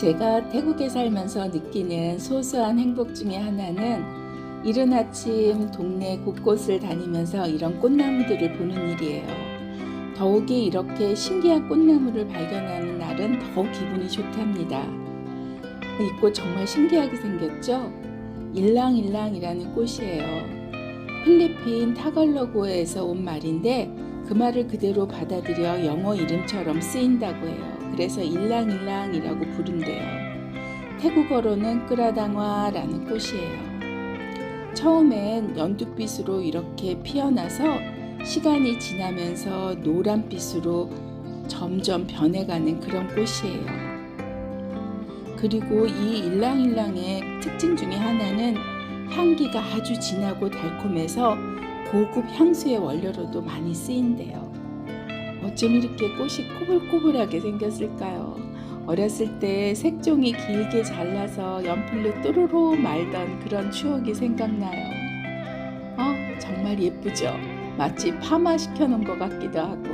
제가 태국에 살면서 느끼는 소소한 행복 중에 하나는 이른 아침 동네 곳곳을 다니면서 이런 꽃나무들을 보는 일이에요. 더욱이 이렇게 신기한 꽃나무를 발견하는 날은 더 기분이 좋답니다. 이 꽃 정말 신기하게 생겼죠? 일랑일랑이라는 꽃이에요. 필리핀 타갈로그에서 온 말인데 그 말을 그대로 받아들여 영어 이름처럼 쓰인다고 해요. 그래서 일랑일랑이라고 부른대요. 태국어로는 끄라당화라는 꽃이에요. 처음엔 연두빛으로 이렇게 피어나서 시간이 지나면서 노란빛으로 점점 변해가는 그런 꽃이에요. 그리고 이 일랑일랑의 특징 중에 하나는 향기가 아주 진하고 달콤해서 고급 향수의 원료로도 많이 쓰인대요. 어쩜 이렇게 꽃이 꼬불꼬불하게 생겼을까요? 어렸을 때 색종이 길게 잘라서 연필로 또로로 말던 그런 추억이 생각나요. 아, 정말 예쁘죠? 마치 파마 시켜 놓은 것 같기도 하고.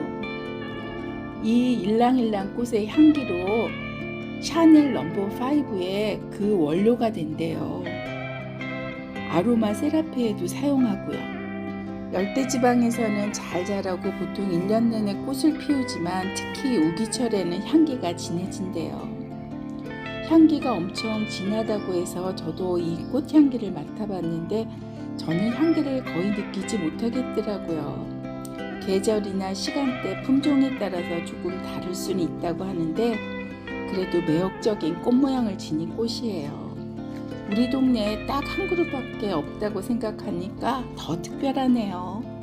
이 일랑일랑 꽃의 향기로 샤넬 넘버 5의 그 원료가 된대요. 아로마 세라피에도 사용하고요. 열대지방에서는 잘 자라고 보통 1년 내내 꽃을 피우지만 특히 우기철에는 향기가 진해진대요. 향기가 엄청 진하다고 해서 저도 이 꽃향기를 맡아봤는데 저는 향기를 거의 느끼지 못하겠더라고요. 계절이나 시간대, 품종에 따라서 조금 다를 수는 있다고 하는데 그래도 매력적인 꽃 모양을 지닌 꽃이에요. 우리 동네에 딱 한 그룹밖에 없다고 생각하니까 더 특별하네요.